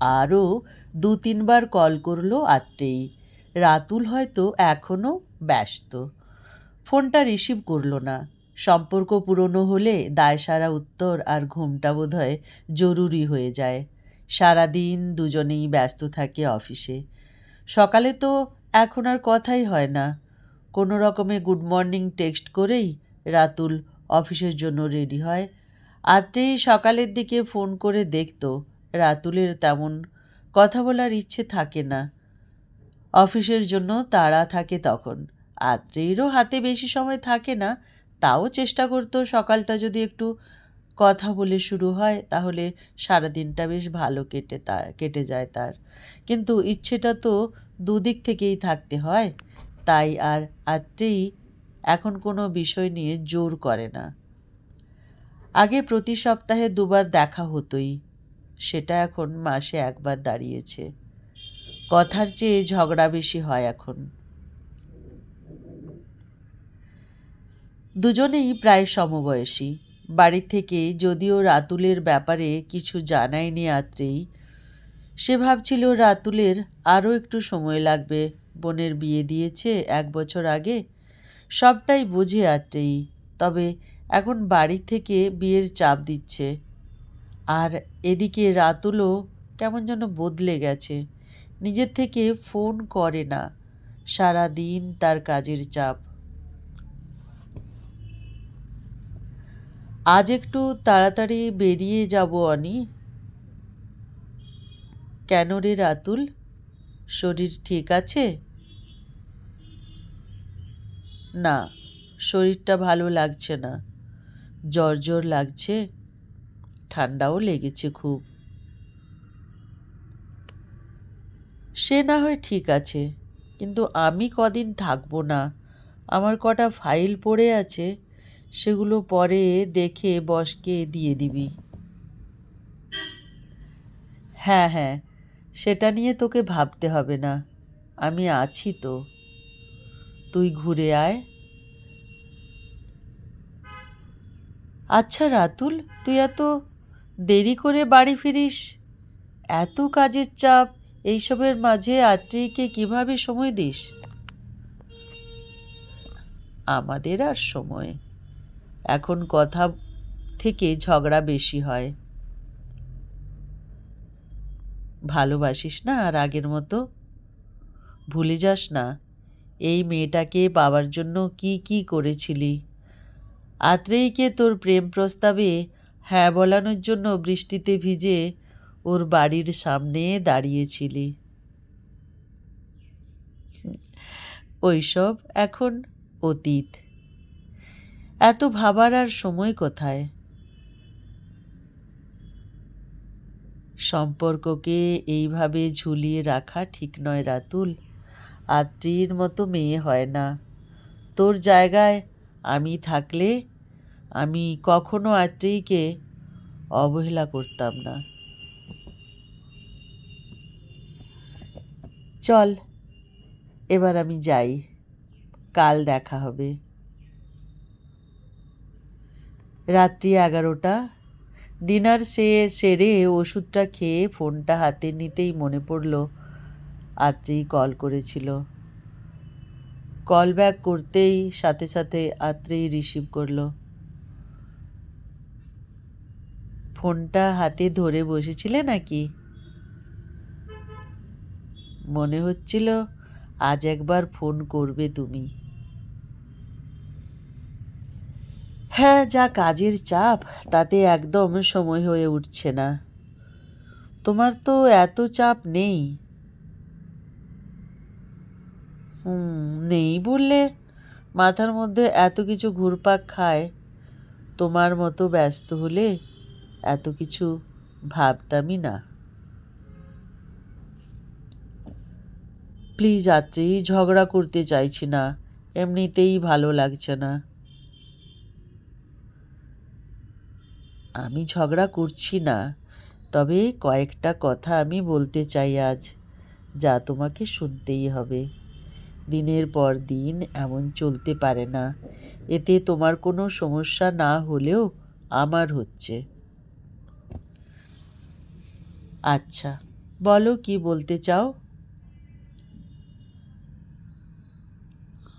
আরও দু তিনবার কল করল আত্রেই রাতুল হয়তো এখনও ব্যস্ত। ফোনটা রিসিভ করল না। সম্পর্ক পুরনো হলে দায় সারা উত্তর আর ঘুমটা বোধহয় জরুরি হয়ে যায়। সারাদিন দুজনেই ব্যস্ত থাকে অফিসে। সকালে তো এখন আর কথাই হয় না। কোনো রকমে গুড মর্নিং টেক্সট করেই রাতুল অফিসের জন্য রেডি হয়। আত্রেই সকালের দিকে ফোন করে দেখতো। রাতুলের তেমন কথা বলার ইচ্ছে থাকে না। অফিসের জন্য তাড়া থাকে তখন। আত্রেইরও হাতে বেশি সময় থাকে না, তাও চেষ্টা করতো সকালটা যদি একটু কথা বলে শুরু হয়, তাহলে সারাদিনটা বেশ ভালো কেটে তা, কেটে যায় তার। কিন্তু ইচ্ছেটা তো দুদিক থেকেই থাকতে হয়, তাই আর আত্রেই এখন কোনো বিষয় নিয়ে জোর করে না। আগে প্রতি সপ্তাহে দুবার দেখা হতোই। সেটা এখন মাসে একবার দাঁড়িয়েছে। কথার চেয়ে ঝগড়া বেশি হয় এখন। দুজনেই প্রায় সমবয়সী। বাড়ি থেকে যদিও রাতুলের ব্যাপারে কিছু জানায়নি আত্রেই, সে ভাবছিল রাতুলের আরও একটু সময় লাগবে। বোনের বিয়ে দিয়েছে এক বছর আগে, সবটাই বুঝে আত্রেই, তবে এখন বাড়ি থেকে বিয়ের চাপ দিচ্ছে। আর এদিকে রাতুলও কেমন যেন বদলে গেছে। নিজের থেকে ফোন করে না। সারা দিন তার কাজের চাপ। আজ একটু তাড়াতাড়ি বেরিয়ে যাব অনি। কেন রে রাতুল? শরীর ঠিক আছে? না, শরীরটা ভালো লাগছে না। জ্বর জ্বর লাগছে? ঠান্ডাও লেগেছে খুব। সে না হয় ঠিক আছে, কিন্তু আমি কদিন থাকব না। আমার কটা ফাইল পড়ে আছে, সেগুলো পরে দেখে বসকে দিয়ে দিবি। হ্যাঁ হ্যাঁ সেটা নিয়ে তোকে ভাবতে হবে না, আমি আছি তো। তুই ঘুরে আয়। আচ্ছা রাতুল, তুই এত দেরি করে বাড়ি ফিরিস? এত কাজের চাপ, এইসবের মাঝে আত্রীকে কীভাবে সময় দিস? আমাদের আর সময়। এখন কথা থেকে ঝগড়া বেশি হয়। ভালোবাসিস না আর আগের মতো? ভুলে যাস না, এই মেয়েটাকে পাওয়ার জন্য কি কি করেছিলি? আত্রেইকে তোর প্রেম প্রস্তাবে হ্যাঁ বলানোর জন্য বৃষ্টিতে ভিজে ওর বাড়ির সামনে দাঁড়িয়েছিলি। ওইসব এখন অতীত। এত ভাবার আর সময় কোথায়? সম্পর্ককে এইভাবে ঝুলিয়ে রাখা ঠিক নয় রাতুল। আত্রীর মতো মেয়ে হয় না। তোর জায়গায় আমি থাকলে আমি কখনো আত্রীকে অবহেলা করতাম না। চল, এবার আমি যাই। কাল দেখা হবে। রাত্রি এগারোটা। ডিনার সে, সেরে ওষুধটা খেয়ে ফোনটা হাতে নিতেই মনে পড়ল আত্রেই কল করেছিল। কল ব্যাক করতেই সাথে সাথে আত্রেই রিসিভ করল। ফোনটা হাতে ধরে বসেছিলে নাকি? মনে হচ্ছিল আজ একবার ফোন করবে তুমি। হ্যাঁ যা কাজের চাপ, তাতে একদম সময় হয়ে উঠছে না। তোমার তো এত চাপ নেই। হুম, নেই বললে? মাথার মধ্যে এত কিছু ঘুরপাক খায়। তোমার মতো ব্যস্ত হলে এত কিছু ভাবতামই না। প্লিজ আত্রি ঝগড়া করতে চাইছি না, এমনিতেই ভালো লাগছে না। আমি ঝগড়া করছি না, তবে কয়েকটা কথা আমি বলতে চাই আজ, যা তোমাকে শুনতেই হবে। দিনের পর দিন এমন চলতে পারে না, এতে তোমার কোনো সমস্যা না হলেও আমার হচ্ছে। আচ্ছা বলো কি বলতে চাও?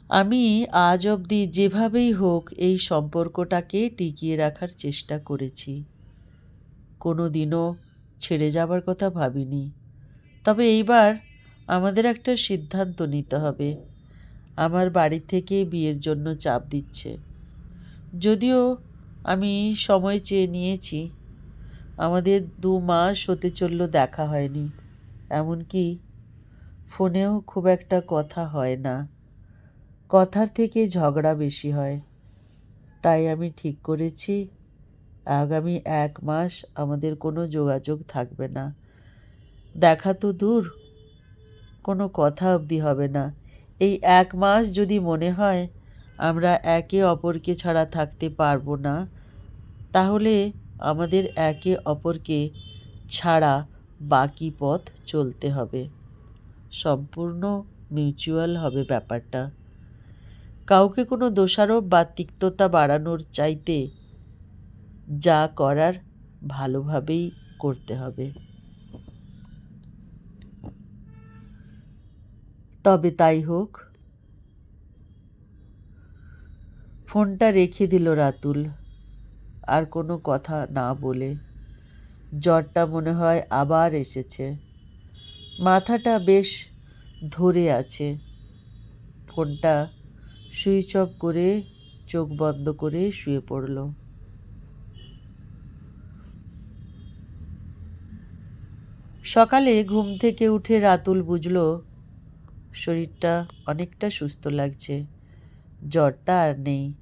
আমি আজ অবধি যেভাবেই হোক এই সম্পর্কটাকে টিকিয়ে রাখার চেষ্টা করেছি। কোনো দিনও ছেড়ে যাবার কথা ভাবিনি। তবে এইবার আমাদের একটা সিদ্ধান্ত নিতে হবে। আমার বাড়ি থেকে বিয়ের জন্য চাপ দিচ্ছে। যদিও আমি সময় চেয়ে নিয়েছি। আমাদের দু মাস হতে চলল দেখা হয়নি। এমনকি ফোনেও খুব একটা কথা হয় না। কথার থেকে ঝগড়া বেশি হয়। তাই আমি ঠিক করেছি। আগামী এক মাস আমাদের কোনো যোগাযোগ থাকবে না। দেখা তো দূর। কোনো কথা অবধি হবে না। এই এক মাস যদি মনে হয়, আমরা একে অপরকে ছাড়া থাকতে পারব না। তাহলে আমাদের একে অপরকে ছাড়া বাকি পথ চলতে হবে। সম্পূর্ণ মিউচুয়াল হবে ব্যাপারটা। কাউকে কোনো দোষারোপ বা তিক্ততা বাড়ানোর চাইতে যা করার ভালোভাবেই করতে হবে। তবে তাই হোক। ফোনটা রেখে দিল রাতুল। আর কোনো কথা না বলে জ্বরটা মনে হয় আবার এসেছে। মাথাটা বেশ ধরে আছে। ফোনটা সুইচ অফ করে চোখ বন্ধ করে শুয়ে পড়ল। সকালে ঘুম থেকে উঠে রাতুল বুঝল, শরীরটা অনেকটা সুস্থ লাগছে। জ্বরটা আর নেই।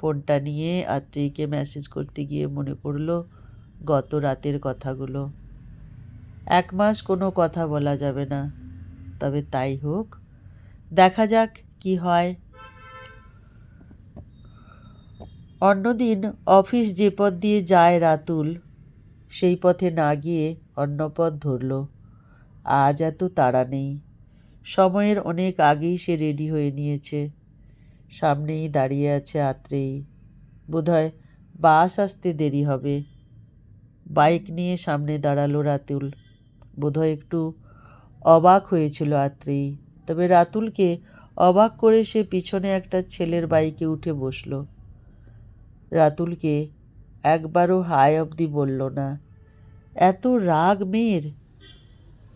ফোনটা নিয়ে আত্রেয়ীকে মেসেজ করতে গিয়ে মনে পড়ল গত রাতের কথাগুলো। এক মাস কোনো কথা বলা যাবে না। তবে তাই হোক, দেখা যাক কি হয়। অন্যদিন অফিস যে পথ দিয়ে যায় রাতুল, সেই পথে না গিয়ে অন্য পথ ধরল। আজ এত তাড়া নেই। সময়ের অনেক আগেই সে রেডি হয়ে নিয়েছে। সামনেই দাঁড়িয়ে আছে আত্রেয়ী। বোধহয় বাস আসতে দেরি হবে। বাইক নিয়ে সামনে দাঁড়াল রাতুল। বোধহয় একটু অবাক হয়েছিল আত্রেয়ী। তবে রাতুলকে অবাক করে সে পিছনে একটা ছেলের বাইকে উঠে বসল। রাতুলকে একবারও হায় অবধি বলল না। এত রাগ মেয়ের।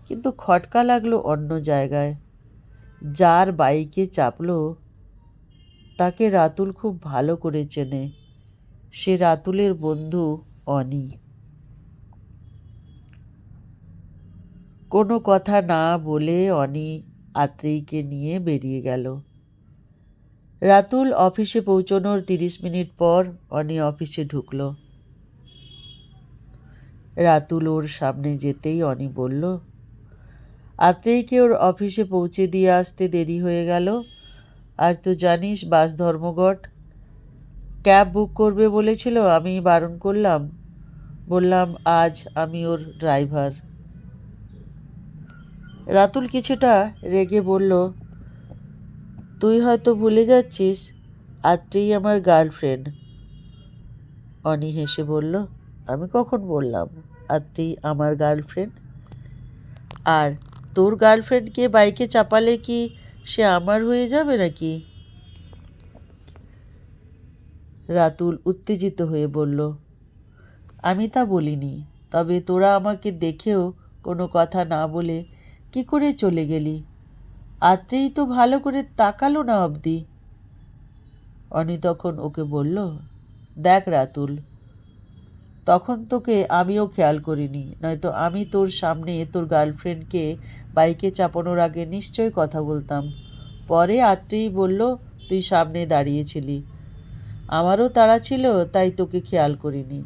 কিন্তু খটকা লাগল অন্য জায়গায়। যার বাইকে চাপলো তাকে রাতুল খুব ভালো করে চেনে। সে রাতুলের বন্ধু অনি। কোনো কথা না বলে অনি আত্রেয়ীকে নিয়ে বেরিয়ে গেল। রাতুল অফিসে পৌঁছনোর তিরিশ মিনিট পর অনি অফিসে ঢুকল। রাতুল ওর সামনে যেতেই অনি বলল, আত্রেয়ীকে ওর অফিসে পৌঁছে দিয়ে আসতে দেরি হয়ে গেল। আজ তো জানিস বাস ধর্মঘট। ক্যাব বুক করবে বলেছিল, আমি বারণ করলাম। বললাম, আজ আমি ওর ড্রাইভার। রাতুল কিছুটা রেগে বলল, তুই হয়তো ভুলে যাচ্ছিস আত্রেই আমার গার্লফ্রেন্ড। অনি হেসে বলল, আমি কখন বললাম আত্রেই আমার গার্লফ্রেন্ড? আর তোর গার্লফ্রেন্ডকে বাইকে চাপালে কি সে আমার হয়ে যাবে নাকি? রাতুল উত্তেজিত হয়ে বলল, আমি তা বলিনি, তবে তোরা আমাকে দেখেও কোনো কথা না বলে কি করে চলে গেলি? আত্রেই তো ভালো করে তাকালো না অবধি। অনি তখন ওকে বলল, দেখ রাতুল তখন তোকে আমিও খেয়াল করিনি, নয়তো আমি তোর সামনে তোর গার্লফ্রেন্ডকে বাইকে চাপানোর আগে নিশ্চয় কথা বলতাম। পরে আত্রেই বলল, তুই সামনে দাঁড়িয়েছিলি। আমারও তাড়া ছিল, তাই তোকে খেয়াল করিনি।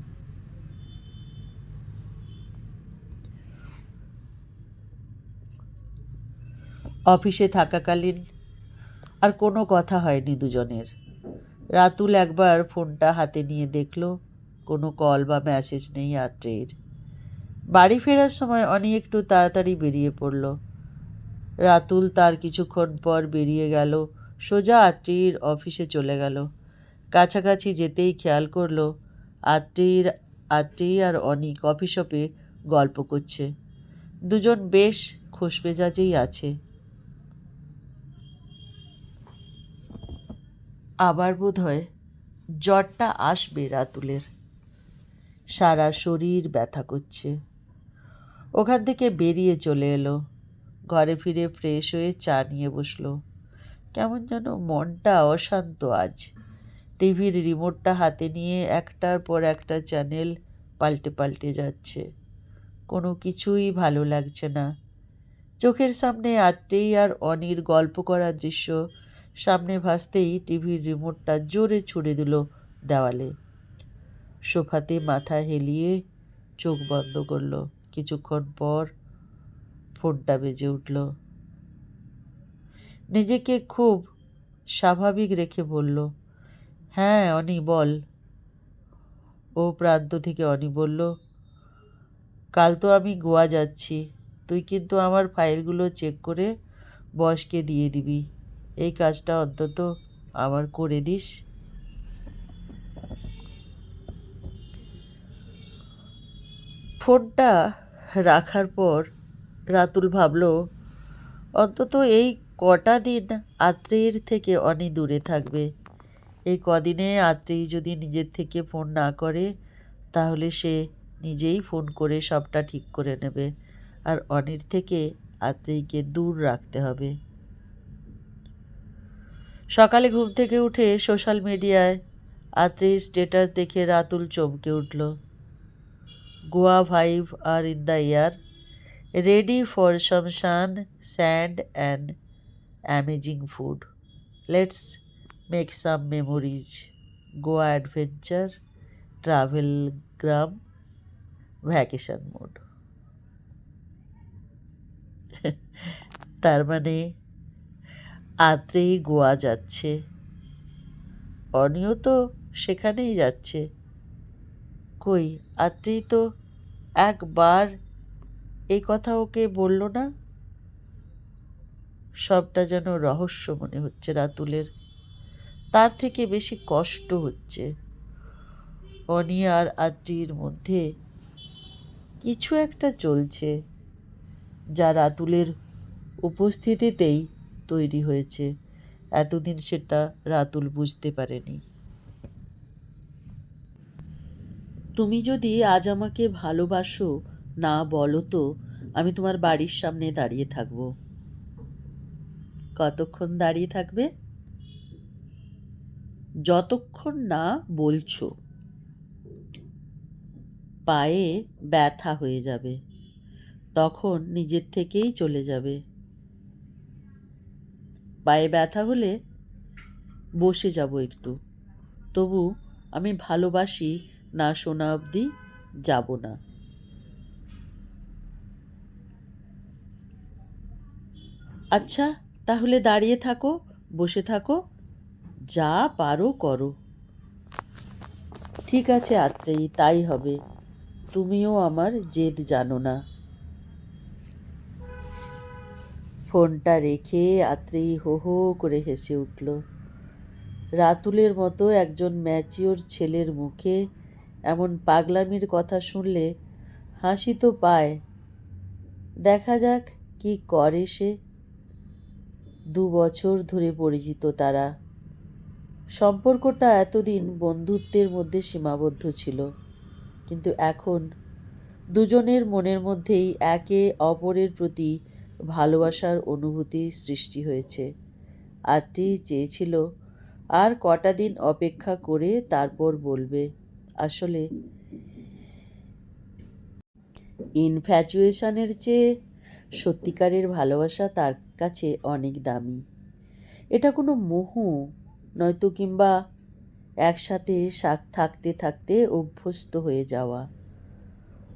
অফিসে থাকাকালীন আর কোনো কথা হয়নি দুজনের। রাতুল একবার ফোনটা হাতে নিয়ে দেখল। কোনো কল বা মেসেজ নেই আত্রেয়ের বাড়ি ফেরার সময় অনি একটু তাড়াতাড়ি বেরিয়ে পড়ল। রাতুল তার কিছুক্ষণ পর বেরিয়ে গেল, সোজা আত্রেয়ীর অফিসে চলে গেল। কাছাকাছি যেতেই খেয়াল করল আত্রেয়ীর আত্রেয়ী আর অনি কফি শপে গল্প করছে। দুজন বেশ খোশমেজাজেই আছে। আবার বোধ হয় জ্বরটা আসবে রাতুলের। সারা শরীর ব্যথা করছে। ওখান থেকে বেরিয়ে চলে এলো। ঘরে ফিরে ফ্রেশ হয়ে চা নিয়ে বসল। কেমন যেন মনটা অশান্ত আজ। টিভির রিমোটটা হাতে নিয়ে একটার পর একটা চ্যানেল পাল্টে পাল্টে যাচ্ছে। কোনো কিছুই ভালো লাগছে না। চোখের সামনে আত্মেই আর অনির গল্প করার দৃশ্য। সামনে ভাসতেই টিভির রিমোটটা জোরে ছুড়ে দিল দেওয়ালে। সোফাতে মাথা হেলিয়ে চোখ বন্ধ করল। কিছুক্ষণ পর ফোনটা বেজে উঠল। নিজেকে খুব স্বাভাবিক রেখে বলল হ্যাঁ অনি, বল। ও প্রান্ত থেকে অনি বলল, কাল তো আমি গোয়া যাচ্ছি। তুই কিন্তু আমার ফাইলগুলো চেক করে বসকে দিয়ে দিবি। এই কাজটা অন্তত আমার করে দিস। ফোনটা রাখার পর রাতুল ভাবল, অন্তত এই কটা দিন আত্রেয়ের থেকে অনেক দূরে থাকবে। এই কদিনে আত্রেয়ী যদি নিজের থেকে ফোন না করে, তাহলে সে নিজেই ফোন করে সবটা ঠিক করে নেবে আর অনির থেকে আত্রেয়ীকে দূর রাখতে হবে। সকালে ঘুম থেকে উঠে সোশ্যাল মিডিয়ায় আত্রেয়ীর স্টেটাস দেখে রাতুল চমকে উঠল। Goa vibe are in the air, ready for শমশান, sand and amazing food. Let's make some memories, Goa adventure, travelgram, vacation mode. তার মানে আদ্রেই গোয়া যাচ্ছে অনিয়ত সেখানেই যাচ্ছে। কই? আত্রেই তো একবার এই কথা ওকে বলল না? সবটা যেন রহস্য মনে হচ্ছে রাতুলের। তার থেকে বেশি কষ্ট হচ্ছে। অনি আর আদ্রির মধ্যে কিছু একটা চলছে, যা রাতুলের উপস্থিতিতেই তৈরি হয়েছে। এতদিন সেটা রাতুল বুঝতে পারেনি। তুমি যদি আজ আমাকে ভালোবাসো, না বলো তো, আমি তোমার বাড়ির সামনে দাঁড়িয়ে থাকব। কতক্ষণ দাঁড়িয়ে থাকবে? যতক্ষণ না বলছো, পায়ে ব্যথা হয়ে যাবে, তখন নিজের থেকেই চলে যাবে। পায়ে ব্যথা হলে বসে যাব একটু, তবু আমি ভালোবাসি না শোনা অবধি যাব না। আচ্ছা তাহলে দাঁড়িয়ে থাকো, বসে থাকো। যা পারো করো। ঠিক আছে আত্রেই তাই হবে। তুমিও আমার জেদ জানো না। ফোনটা রেখে আত্রেই হো হো করে হেসে উঠল। রাতুলের মতো একজন ম্যাচিওর ছেলের মুখে এমন পাগলামির কথা শুনলে হাসি তো পায়। দেখা যাক কি করে সে। দু বছর ধরে পরিচিত তারা। সম্পর্কটা এতদিন বন্ধুত্বের মধ্যে সীমাবদ্ধ ছিল। কিন্তু এখন দুজনের মনের মধ্যেই একে অপরের প্রতি ভালোবাসার অনুভূতি সৃষ্টি হয়েছে। আত্রি চেয়েছিল, আর কটা দিন অপেক্ষা করে তারপর বলবে। আসলে ইনফ্যাচুয়েশনের চেয়ে সত্যিকারের ভালোবাসা তার কাছে অনেক দামি। এটা কোনো মোহ নয়তো কিংবা একসাথে শাক থাকতে থাকতে অভ্যস্ত হয়ে যাওয়া।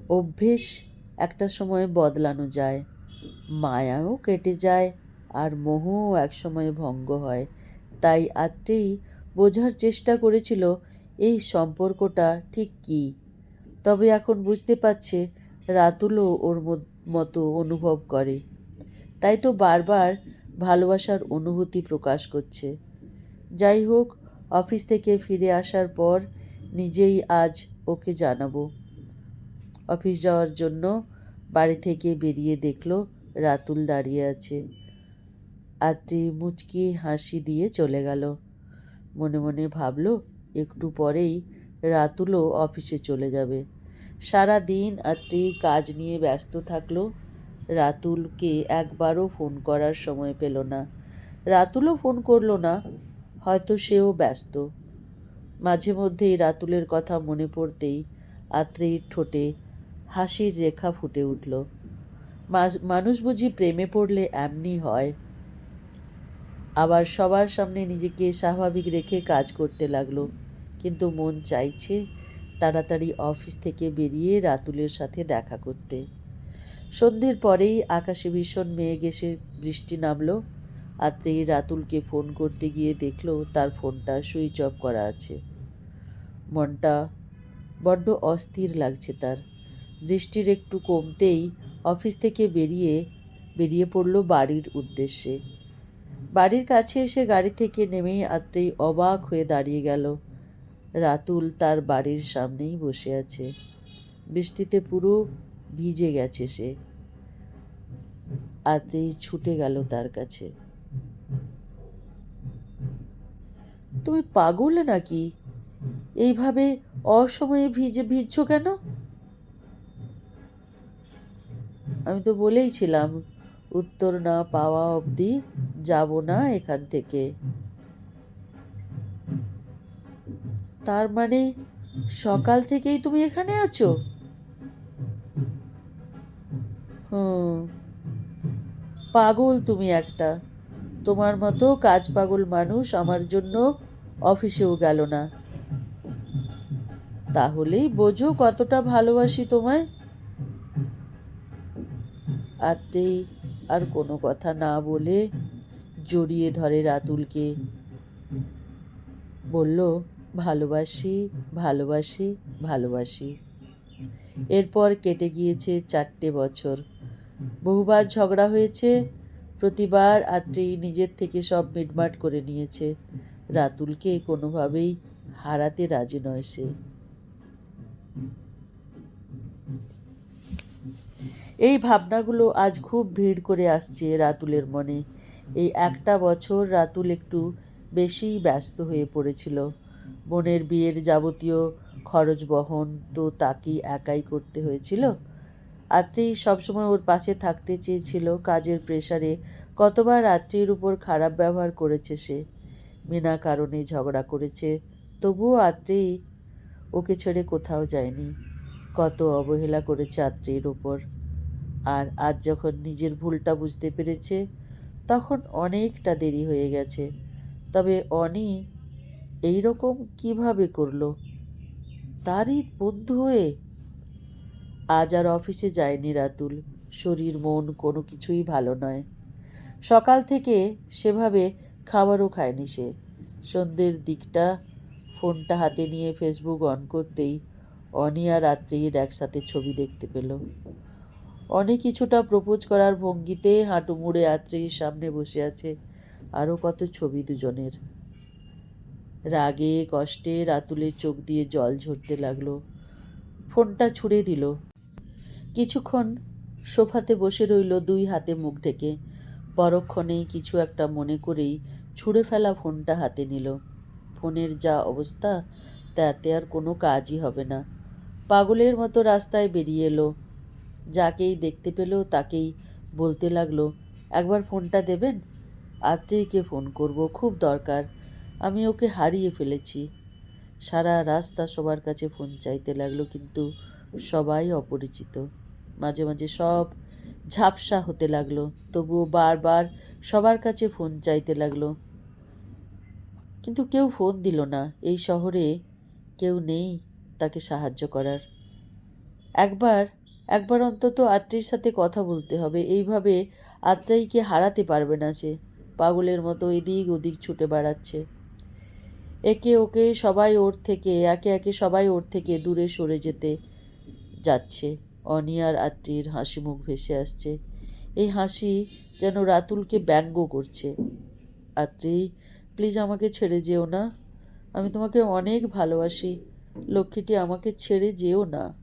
অভ্যেস একটা সময় বদলানো যায়, মায়াও কেটে যায় আর মোহও এক সময় ভঙ্গ হয়। তাই আত্মেই বোঝার চেষ্টা করেছিল এই সম্পর্কটা ঠিক কী? তবে এখন বুঝতে পারছে রাতুলও ওর মতো অনুভব করে। তাই তো বারবার ভালোবাসার অনুভূতি প্রকাশ করছে। যাই হোক, অফিস থেকে ফিরে আসার পর নিজেই আজ ওকে জানাব। অফিস যাওয়ার জন্য বাড়ি থেকে বেরিয়ে দেখল রাতুল দাঁড়িয়ে আছে। আত্রি মুচকি হাসি দিয়ে চলে গেল। মনে মনে ভাবলো একটু পরেই রাতুলও অফিসে চলে যাবে। সারা দিন আত্রি কাজ নিয়ে ব্যস্ত থাকল। রাতুলকে একবারও ফোন করার সময় পেল না। রাতুলও ফোন করল না, হয়তো সেও ব্যস্ত। মাঝে মধ্যেই রাতুলের কথা মনে পড়তেই আত্রেয়ীর ঠোঁটে হাসির রেখা ফুটে উঠল। মানুষ বুঝি প্রেমে পড়লে এমনি হয়। আবার সবার সামনে নিজেকে স্বাভাবিক রেখে কাজ করতে লাগল। কিন্তু মন চাইছে তাড়াতাড়ি অফিস থেকে বেরিয়ে রাতুলের সাথে দেখা করতে। সন্ধ্যের পরেই আকাশে ভীষণ মেঘ এসে বৃষ্টি নামলো। আত্রেই রাতুলকে ফোন করতে গিয়ে দেখল তার ফোনটা সুইচ অফ করা আছে। মনটা বড্ড অস্থির লাগছে তার। বৃষ্টির একটু কমতেই অফিস থেকে বেরিয়ে বেরিয়ে পড়ল বাড়ির উদ্দেশ্যে। বাড়ির কাছে এসে গাড়ি থেকে নেমেই আত্রেই অবাক হয়ে দাঁড়িয়ে গেল। রাতুল তার বাড়ির সামনেই বসে আছে। বৃষ্টিতে পুরো ভিজে গেছে সে। আত্রেই ছুটে গেল তার কাছে। তুমি পাগল নাকি? এইভাবে অসময়ে ভিজে ভিজছ কেন? আমি তো বলেইছিলাম, উত্তর না পাওয়া অবধি যাব না এখান থেকে। তার মানে সকাল থেকেই তুমি এখানে আছো? হুম। পাগল তুমি একটা। তোমার মতো কাজ পাগল মানুষ আমার জন্য অফিসেও গেল না। তাহলেই বোঝো কতটা ভালোবাসি তোমায়। আত্রেই আর কোনো কথা না বলে জড়িয়ে ধরে রাতুলকে। বলল ভালোবাসি ভালোবাসি ভালোবাসি। এরপর কেটে গিয়েছে চারটে বছর। বহুবার ঝগড়া হয়েছে, প্রতিবার আত্রি নিজের থেকে সব মিটমাট করে নিয়েছে। রাতুলকে কোনোভাবেই হারাতে রাজি নয় সে। এই ভাবনাগুলো আজ খুব ভিড় করে আসছে রাতুলের মনে। এই একটা বছর রাতুল একটু বেশিই ব্যস্ত হয়ে পড়েছিল। বোনের বিয়ের যাবতীয় খরচ বহন তো তাকেই একাই করতে হয়েছিল। আত্রি সবসময় ওর পাশে থাকতে চেয়েছিল, কাজের প্রেশারে কতবার আত্রির উপর খারাপ ব্যবহার করেছে সে। বিনা কারণে ঝগড়া করেছে, তবুও আত্রি ওকে ছেড়ে কোথাও যায়নি। কত অবহেলা করেছে আত্রির উপর। আর আজ যখন নিজের ভুলটা বুঝতে পেরেছে, তখন অনেকটা দেরি হয়ে গেছে। তবে অনি এই রকম কীভাবে করল? তারই বন্ধু হয়ে? আজ আর অফিসে যায়নি রাতুল। শরীর, মন কোনো কিছুই ভালো নয়। সকাল থেকে সেভাবে খাবারও খায়নি সে। সন্ধ্যের দিকটা ফোনটা হাতে নিয়ে ফেসবুক অন করতেই অনিয়া রাত্রির একসাথে ছবি দেখতে পেল। অনেক কিছুটা প্রপোজ করার ভঙ্গিতে হাঁটু মুড়ে আত্রেয়ীর সামনে বসে আছে। আরও কত ছবি দুজনের। রাগে, কষ্টে রাতুলের চোখ দিয়ে জল ঝরতে লাগল। ফোনটা ছুঁড়ে দিল। কিছুক্ষণ সোফাতে বসে রইল দুই হাতে মুখ ঢেকে। পরক্ষণেই কিছু একটা মনে করেই ছুঁড়ে ফেলা ফোনটা হাতে নিল। ফোনের যা অবস্থা, তাতে আর কোনো কাজই হবে না। পাগলের মতো রাস্তায় বেরিয়ে এলো। যাকেই দেখতে পেল, তাকেই বলতে লাগল, একবার ফোনটা দেবেন? আত্রেয়কে ফোন করব, খুব দরকার। আমি ওকে হারিয়ে ফেলেছি। সারা রাস্তা সবার কাছে ফোন চাইতে লাগল, কিন্তু সবাই অপরিচিত। মাঝে মাঝে সব ঝাপসা হতে লাগল, তবুও বারবার সবার কাছে ফোন চাইতে লাগল। কিন্তু কেউ ফোন দিল না। এই শহরে কেউ নেই তাকে সাহায্য করার। একবার একবার অন্তত আত্রের সাথে কথা বলতে হবে। এইভাবে আত্রাইকে হারাতে পারবে না সে। পাগলের মতো এদিক ওদিক ছুটে বেড়াচ্ছে। একে ওকে সবাই ওর থেকে, একে একে সবাই ওর থেকে দূরে সরে যেতে যাচ্ছে। অনিয়ার আত্রির হাসি মুখ ভেসে আসছে। এই হাসি যেন রাতুলকে ব্যঙ্গ করছে। আত্রি প্লিজ আমাকে ছেড়ে যেও না। আমি তোমাকে অনেক ভালোবাসি। লক্ষ্মীটি আমাকে ছেড়ে যেও না।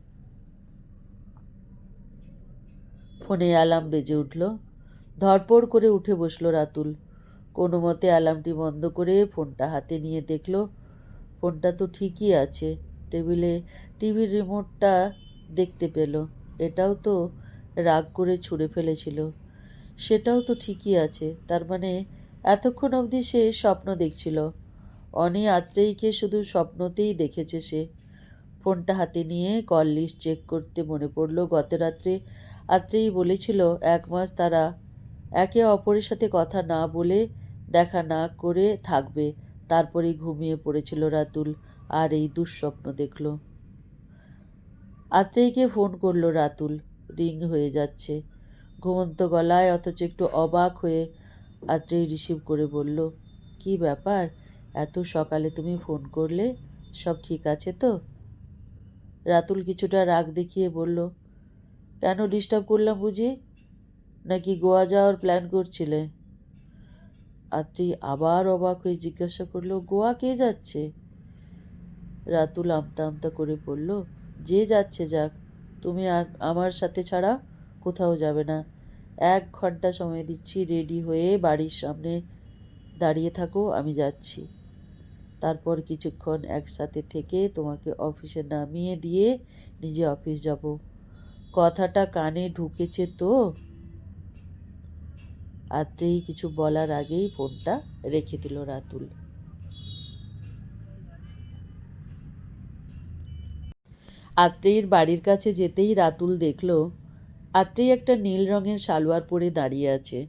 ফোনে অ্যালার্ম বেজে উঠল। ধরপড় করে উঠে বসল রাতুল। কোনো মতে অ্যালার্মটি বন্ধ করে ফোনটা হাতে নিয়ে দেখল, ফোনটা তো ঠিকই আছে। টেবিলে টিভির রিমোটটা দেখতে পেল। এটাও তো রাগ করে ছুঁড়ে ফেলেছিল। সেটাও তো ঠিকই আছে। তার মানে এতক্ষণ অবধি সে স্বপ্ন দেখছিল। অনি আত্রেয়ীকে শুধু স্বপ্নতেই দেখেছে সে। ফোনটা হাতে নিয়ে কল লিস্ট চেক করতে মনে পড়ল, গত রাত্রে আত্রেয়ী বলেছিল, এক মাস তারা একে অপরের সাথে কথা না বলে দেখা না করে থাকবে। তারপরেই ঘুমিয়ে পড়েছিল রাতুল আর এই দুঃস্বপ্ন দেখল। আত্রেয়ীকে ফোন করল রাতুল। রিং হয়ে যাচ্ছে। ঘুমন্ত গলায় অথচ একটু অবাক হয়ে আত্রেয়ী রিসিভ করে বলল, কি ব্যাপার? এত সকালে তুমি ফোন করলে? সব ঠিক আছে তো? রাতুল কিছুটা রাগ দেখিয়ে বলল, কেন ডিস্টার্ব করলাম বুঝি? নাকি গোয়া যাওয়ার প্ল্যান করছিলে? আত্রি আবার অবাক হয়ে জিজ্ঞাসা করল, গোয়া কে যাচ্ছে? রাতুল আমতা আমতা করে বলল, যে যাচ্ছে যাক, তুমি আমার সাথে ছাড়া কোথাও যাবে না। এক ঘণ্টা সময় দিচ্ছি, রেডি হয়ে বাড়ির সামনে দাঁড়িয়ে থাকো, আমি যাচ্ছি। তারপর কিছুক্ষণ একসাথে থেকে তোমাকে অফিসে নামিয়ে দিয়ে নিজে অফিস যাব। কথাটা কানে ঢুকেছে তো। আত্রেই কিছু বলার আগেই ফোনটা রেখে দিল রাতুল। আত্রেয়ীর বাড়ির কাছে যেতেই রাতুল দেখল, আত্রেয়ী একটা নীল রঙের সালোয়ার পরে দাঁড়িয়ে আছে।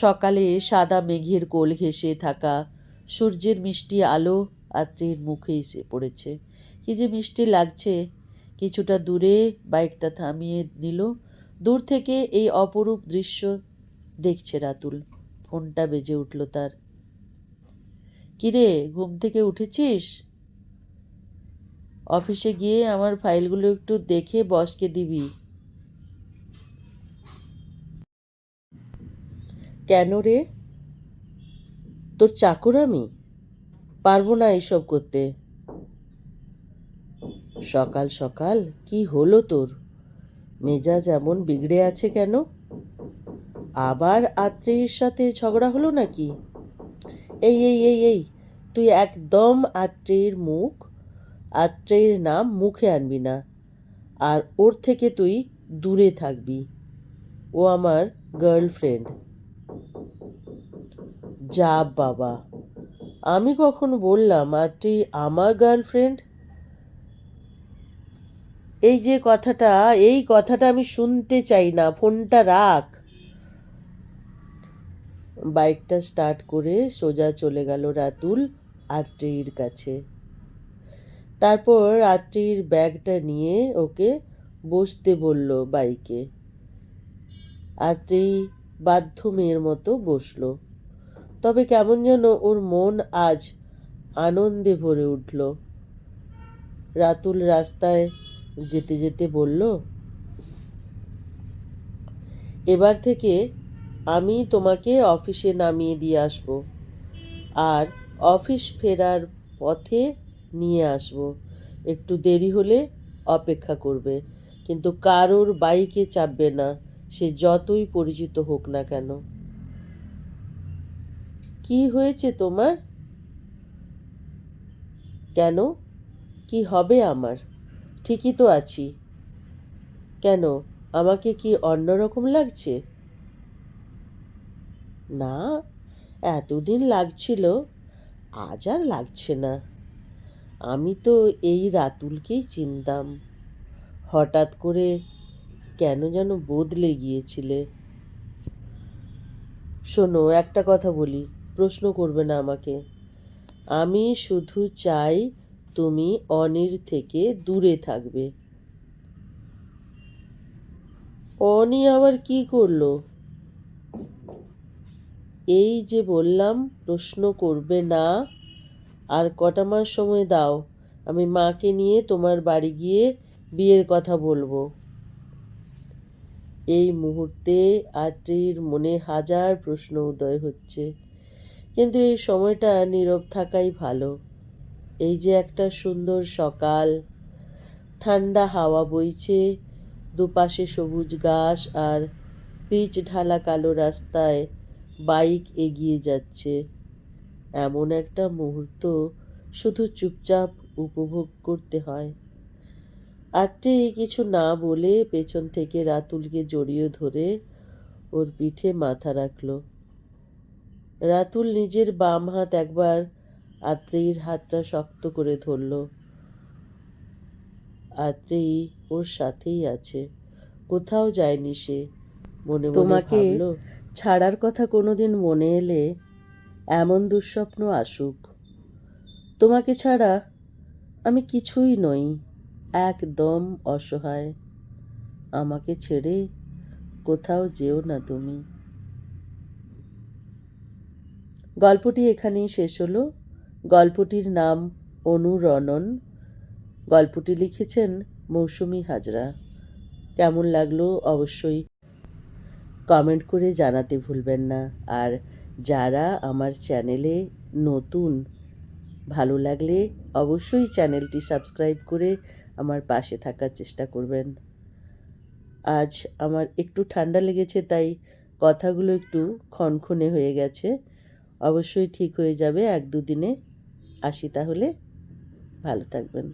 সকালে সাদা মেঘের কোল ঘেঁষে থাকা সূর্যের মিষ্টি আলো আত্রেয়ীর মুখে এসে পড়েছে। কি যে মিষ্টি লাগছে, কিছুটা দূরে বাইকটা থামিয়ে নিল। দূর থেকে এই অপরূপ দৃশ্য দেখছে রাতুল। ফোনটা বেজে উঠল তার। কিরে, ঘুম থেকে উঠেছিস? অফিসে গিয়ে আমার ফাইলগুলো একটু দেখে বসকে দিবি। কেন রে? তোর চাকর আমি? পারব না এইসব করতে। সকাল সকাল? কি হলো তোর? মেজাজ এমন বিগড়ে আছে কেন? আবার আত্রেয়ীর সাথে ঝগড়া হলো নাকি? এই এই এই এই, তুই একদম আত্রেয়ীর মুখ, আত্রেয়ীর নাম মুখে আনবি না, আর ওর থেকে তুই দূরে থাকবি। ও আমার গার্লফ্রেন্ড যা বাবা, আমি কখন বললাম আত্রি আমার গার্লফ্রেন্ড এই যে কথাটা, এই কথাটা আমি শুনতে চাই না, ফোনটা রাখ। বাইকটা স্টার্ট করে সোজা চলে গেল রাতুল আত্রেয়ীর কাছে। তারপর আত্রেয়ীর ব্যাগটা নিয়ে ওকে বসতে বলল বাইকে। আত্রেয়ী বাধ্য মেয়ের মতো বসল। তবে কেমন যেন ওর মন আজ আনন্দে ভরে উঠল। রাতুল রাস্তায় যেতে যেতে বলল, এবার থেকে আমি তোমাকে অফিসে নামিয়ে দিয়ে আসব আর অফিস ফেরার পথে নিয়ে আসব। একটু দেরি হলে অপেক্ষা করবে, কিন্তু কারোর বাইকে চাপবে না, সে যতই পরিচিত হোক না কেন। কি হয়েছে তোমার? কেন? কি হবে আমার? ঠিকই তো আছি। কেন? আমাকে কি অন্যরকম লাগছে? না, এতদিন লাগছিল, আজ আর লাগছে না। আমি তো এই রাতুলকেই চিনতাম। হঠাৎ করে কেন যেন বদলে গিয়েছিলে। শোনো, একটা কথা বলি, প্রশ্ন করবে না আমাকে। আমি শুধু চাই তুমি অনির থেকে দূরে থাকবে। অনি আবার কি করল? এই যে বললাম, প্রশ্ন করবে না। আর কটা মাস সময় দাও, আমি মাকে নিয়ে তোমার বাড়ি গিয়ে বিয়ের কথা বলব। এই মুহূর্তে আত্রির মনে হাজার প্রশ্ন উদয় হচ্ছে, কিন্তু এই সময়টা নীরব থাকাই ভালো। এই যে একটা সুন্দর সকাল, ঠান্ডা হাওয়া বইছে, দুপাশে সবুজ ঘাস আর পিচ ঢালা কালো রাস্তায় বাইক এগিয়ে যাচ্ছে। এমন একটা মুহূর্ত শুধু চুপচাপ উপভোগ করতে হয়। আত্মে কিছু না বলে পেছন থেকে রাতুলকে জড়িয়ে ধরে ওর পিঠে মাথা রাখল। রাতুল নিজের বাম হাত একবার আত্রেয়ীর হাতটা শক্ত করে ধরল। আত্রেয়ী ওর সাথেই আছে। কোথাও যায়নি সে। মনে মনে তোমাকে ভাবল ছাড়ার কথা কোনোদিন মনে এলে এমন দুঃস্বপ্ন আসুক। তোমাকে ছাড়া আমি কিছুই নই, একদম অসহায়। আমাকে ছেড়ে কোথাও যেও না তুমি। গল্পটি এখানেই শেষ হলো। গল্পটির নাম অনুরণন গল্পটি লিখেছেন মৌসুমি হাজরা। কেমন লাগল অবশ্যই কমেন্ট করে জানাতে ভুলবেন না। আর যারা আমার চ্যানেলে নতুন, ভালো লাগলে অবশ্যই চ্যানেলটি সাবস্ক্রাইব করে আমার পাশে থাকার চেষ্টা করবেন। আজ আমার একটু ঠান্ডা লেগেছে, তাই কথাগুলো একটু ক্ষণক্ষণে হয়ে গেছে। অবশ্যই ঠিক হয়ে যাবে এক দুদিনে। আসি তাহলে। ভালো থাকবেন।